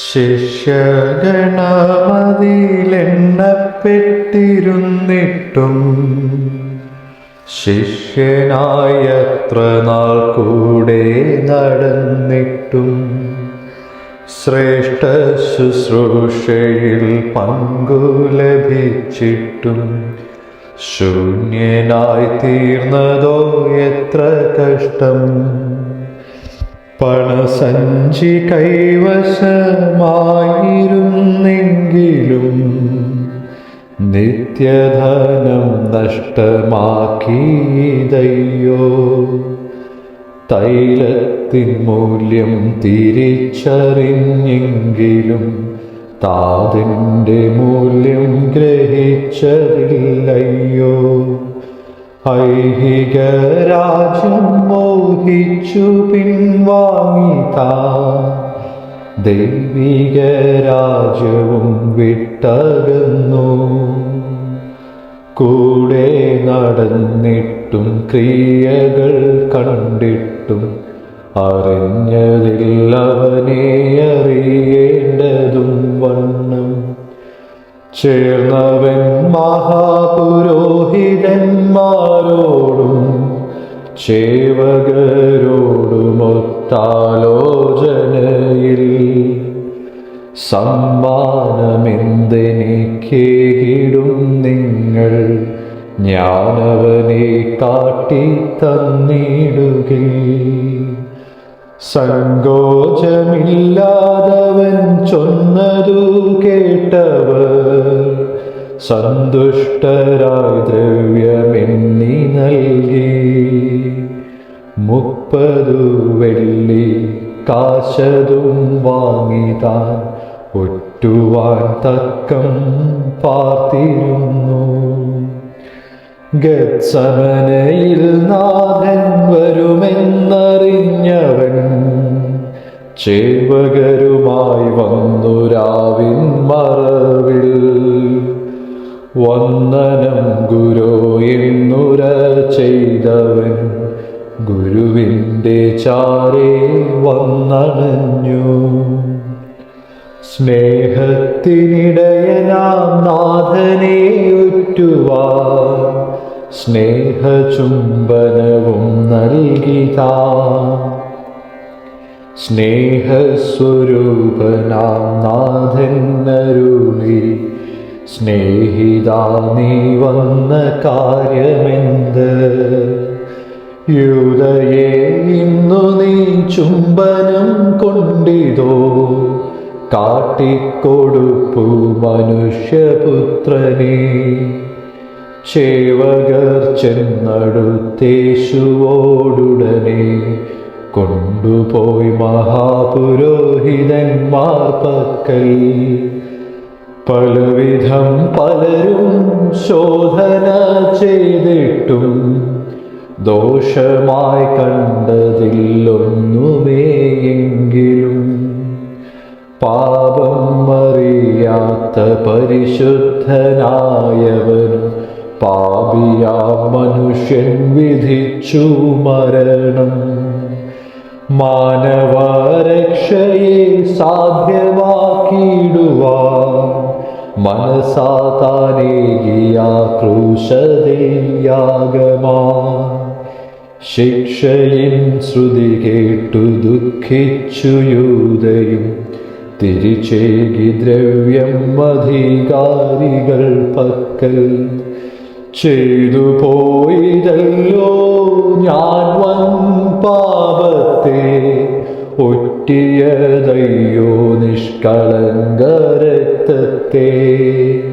ശിഷ്യഗണമതിലെണ്ണപ്പെട്ടിരുന്നിട്ടും ശിഷ്യനായത്ര നാൾ കൂടെ നടന്നിട്ടും ശ്രേഷ്ഠ ശുശ്രൂഷയിൽ പങ്കു ലഭിച്ചിട്ടും ശൂന്യനായി തീർന്നതോ എത്ര കഷ്ടം. പണസഞ്ചി കൈവശമായിരുന്നെങ്കിലും നിത്യധനം നഷ്ടമാക്കിയതയ്യോ തൈലത്തിൻ മൂല്യം തിരിച്ചറിഞ്ഞെങ്കിലും താതിന്റെ മൂല്യം ഗ്രഹിച്ചതില്ലയ്യോ. ഐഹിക രാജ്യം മോഹിച്ചു പിൻവാങ്ങിതാ. ദൈവിക രാജ്യവും വിട്ടകന്നു. കൂടെ നടന്നിട്ടും ക്രിയകൾ കണ്ടിട്ടും അറിഞ്ഞതില്ലവനെ അറിയേണ്ടതും വണ്ണം. ചേർന്നവൻ മഹാപുരോഹിതന്മാരോടും ചേവകരോടുമൊത്താലോചനയിൽ സമ്മാനമെന്തെനിക്കേകിടും നിങ്ങൾ ഞാനവനെ കാട്ടി തന്നിടുകിൽ സങ്കോചമില്ലാതവൻ ചൊന്നതു കേട്ടവർ സന്തുഷ്ടരായ ദ്രവ്യമെന്നി നൽകി. മുപ്പതു വെള്ളി കാശതും വാങ്ങിതാൻ ഒറ്റുവാൻ തക്കം പാർത്തിരുന്നു. ഗത്സമനയിൽ നാഥൻ വരുമെന്നറിഞ്ഞവൻ ചേവകരുമായി വന്നു രാവിൻ മറവിൽ. വന്ദനം ഗുരു എന്നുര ചെയ്തവൻ ഗുരുവിന്റെ ചാരേ വന്നണഞ്ഞു. സ്നേഹത്തിനിടയനാം നാഥനെ ഉറ്റുവാ സ്നേഹചുംബനവും നൽകിതാ സ്നേഹസ്വരൂപനാം നാഥന്നരുളി സ്നേഹിതാ നീ വന്ന കാര്യമെന്ത്? യൂതയെ ഇന്നു നീ ചുംബനം കൊണ്ടിതോ. കാട്ടിക്കൊടുപ്പു മനുഷ്യപുത്രനെ. ചേവകർ ചെന്നടുത്തേശുവോടുടനെ. കൊണ്ടുപോയി മഹാപുരോഹിതന്മാർ പക്കൽ. പലവിധം പലരും ശോധന ചെയ്തിട്ടും ദോഷമായി കണ്ടതില്ലൊന്നുമേയെങ്കിലും പാപം അറിയാത്ത പരിശുദ്ധനായവൻ പാപിയാ മനുഷ്യൻ വിധിച്ചു മരണം. മാനവരക്ഷയെ സാധ്യമാക്കിയിടുവാൻ മനസാതാനേകിയ ക്രൂശതയാഗമാ. ശിക്ഷയിൻ ശ്രുതി കേട്ടു ദുഃഖിച്ചു യൂതയും. തിരിച്ചേകി ദ്രവ്യം അധികാരികൾ പക്കൽ. ചെയ്തു പോയിതല്ലോ ഞാൻ വൻ പാപത്തെ. ഒറ്റിയതയ്യോ നിഷ്കളങ്കരക്തത്തെ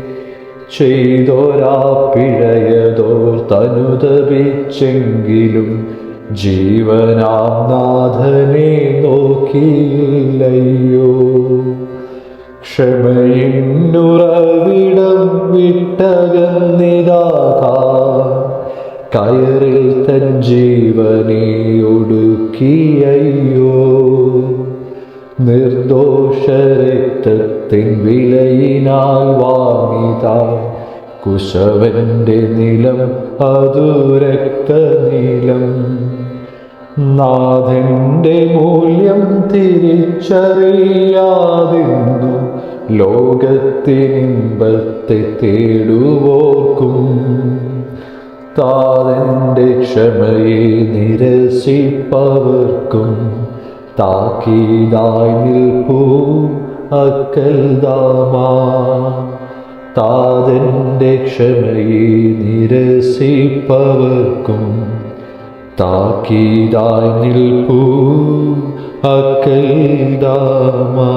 ചെയ്തൊരാ പിഴയതോർ തനുതപിച്ചെങ്കിലും ജീവനാം നാഥനെ നോക്കിയില്ലയ്യോ. ക്ഷമയിന്നുറവിടം വിട്ടകന്നിതാകാ. കയറിൽ തൻ ജീവനെ ഒടുക്കിയയ്യോ. നിർദോഷരക്തത്തിൻ വിലയിനാൽ വാങ്ങിതാ കുശവന്റെ നിലം അതു രക്തനീലം. നാഥന്റെ മൂല്യം തിരിച്ചറിയാതിരുന്നു ലോകത്തിനിമ്പത്തെ തേടുവോർക്കും. താതന്റെ ക്ഷമയെ നിരസിപ്പവർക്കും. താക്കീതായി നിൽപ്പൂ അക്കൽദാമാ താതന്റെ ക്ഷമയെ നിരസിപ്പവർക്കും താക്കീതായി നിൽപ്പൂ അക്കൽദാമാ